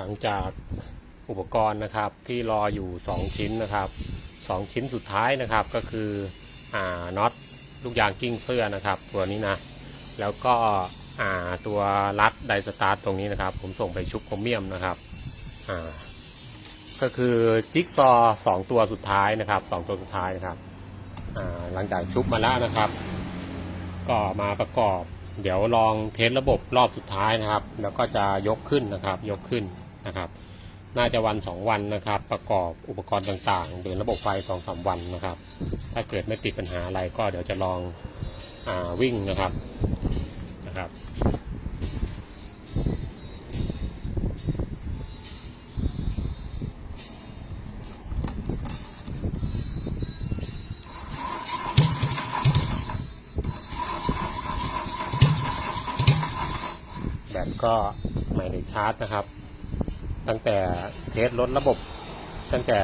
หลังจากอุปกรณ์นะครับที่รออยู่ 2 ชิ้นนะครับ 2 ชิ้นสุดท้ายนะครับก็คืออ่าน็อตลูกยางกิ้งเสื้อนะครับ ตัวนี้นะ แล้วก็อ่าตัวรัดไดสตาร์ทตรงนี้นะครับ ผมส่งไปชุบโครเมียมนะครับอ่าก็คือจิ๊กซอว์สองตัวสุดท้ายนะครับสองตัวสุดท้ายนะครับอ่าหลังจากชุบมาแล้วนะครับ ก็มาประกอบ เดี๋ยวลองเทสระบบรอบสุดท้ายนะครับ แล้วก็จะยกขึ้นนะครับ ยกขึ้น นะครับ น่าจะวัน 2 วันนะครับ ประกอบอุปกรณ์ต่างๆเดินระบบไฟ2อสวันนะครับ ถ้าเกิดไม่ติดปัญหาอะไรก็เดี๋ยวจะลองอวิ่งนะครับนะครับแบตก็ไม่ได้ชาร์จนะครับ ตั้งแต่เทสลดระบบตั้งแต่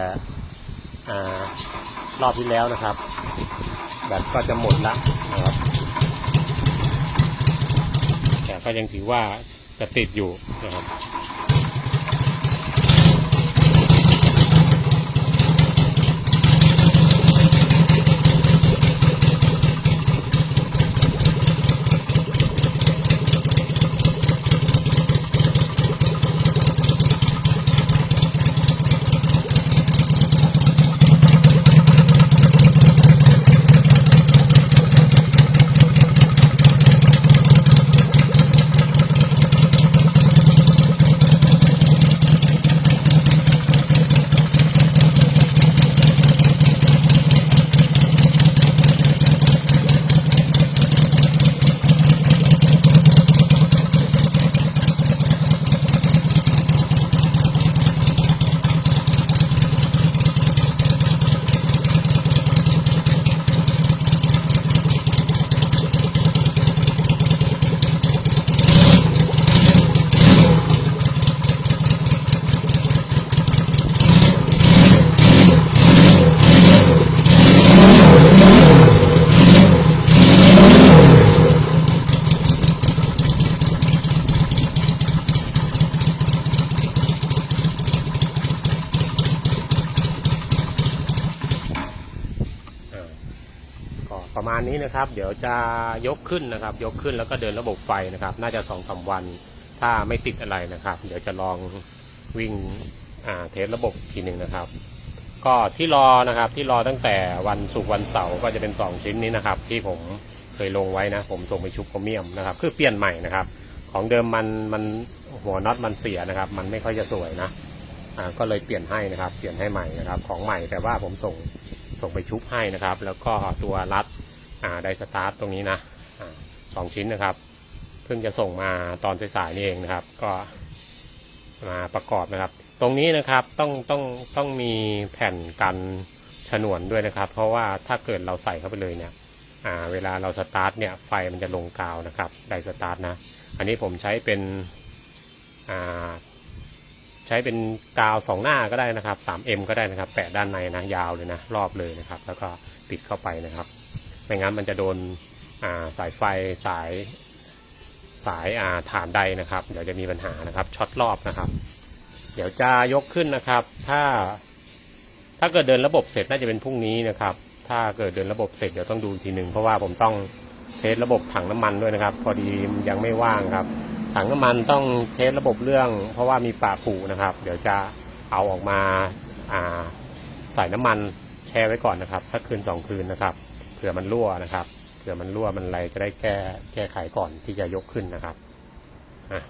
รอบที่แล้วนะครับ แบตก็จะหมดละนะครับ แต่ก็ยังถือว่าจะติดอยู่นะครับ ประมาณนี้นะครับ เดี๋ยวจะยกขึ้นนะครับ ยกขึ้นแล้วก็เดินระบบไฟนะครับ น่าจะสองสาวัน ถ้าไม่ติดอะไรนะครับ เดี๋ยวจะลองวิ่งเทสระบบทีหนึ่งนะครับ ก็ที่รอนะครับที่รอตั้งแต่วันศุกร์วันเสาร์ก็จะเป็น 2 ชิ้นนี้นะครับ ที่ผมเคยลงไว้นะ ผมส่งไปชุบโครเมียมนะครับคือเปลี่ยนใหม่นะครับ ของเดิมมันมันหัวน็อตมันเสียนะครับ มันไม่ค่อยจะสวยนะอ่าก็เลยเปลี่ยนให้นะครับ เปลี่ยนให้ใหม่นะครับ ของใหม่แต่ว่าผมส่งส่งไปชุบให้นะครับ แล้วก็ตัวรัด อ่าไดสตาร์ทตรงนี้นะอาสองชิ้นนะครับ เพิ่งจะส่งมาตอนสายๆนี่เองนะครับ ก็มาประกอบนะครับ ตรงนี้นะครับต้องต้องต้องมีแผ่นกันฉนวนด้วยนะครับ เพราะว่าถ้าเกิดเราใส่เข้าไปเลยเนี่ยอ่าเวลาเราสตาร์ทเนี่ยไฟมันจะลงกาวนะครับไดสตาร์ทนะ อันนี้ผมใช้เป็นอ่าใช้เป็นกาวสองหน้าก็ได้นะครับ 3M ก็ได้นะครับ แปะด้านในนะยาวเลยนะ รอบเลยนะครับ แล้วก็ติดเข้าไปนะครับ ไม่งั้นมันจะโดนาสายไฟสายสายาฐานใดนะครับ เดี๋ยวจะมีปัญหานะครับช็อตรอบนะครับ เดี๋ยวจะยกขึ้นนะครับ ถ้าถ้าเกิดเดินระบบเสร็จน่าจะเป็นพรุ่งนี้นะครับ ถ้าเกิดเดินระบบเสร็จเดี๋ยวต้องดูทีหนึ่งเพราะว่าผมต้องเทสระบบถังน้ำมันด้วยนะครับ พอดียังไม่ว่างครับ ถังน้ำมันต้องเทสระบบเรื่อง เพราะว่ามีปะผูนะครับ เดี๋ยวจะเอาออกมาอ่าใส่น้ำมันแช่ไว้ก่อนนะครับสักคืนสองคืนนะครับ เผื่อมันรั่วนะครับ เผื่อมันรั่วมันอะไรจะได้แก้แก้ไขก่อนที่จะยกขึ้นนะครับอะ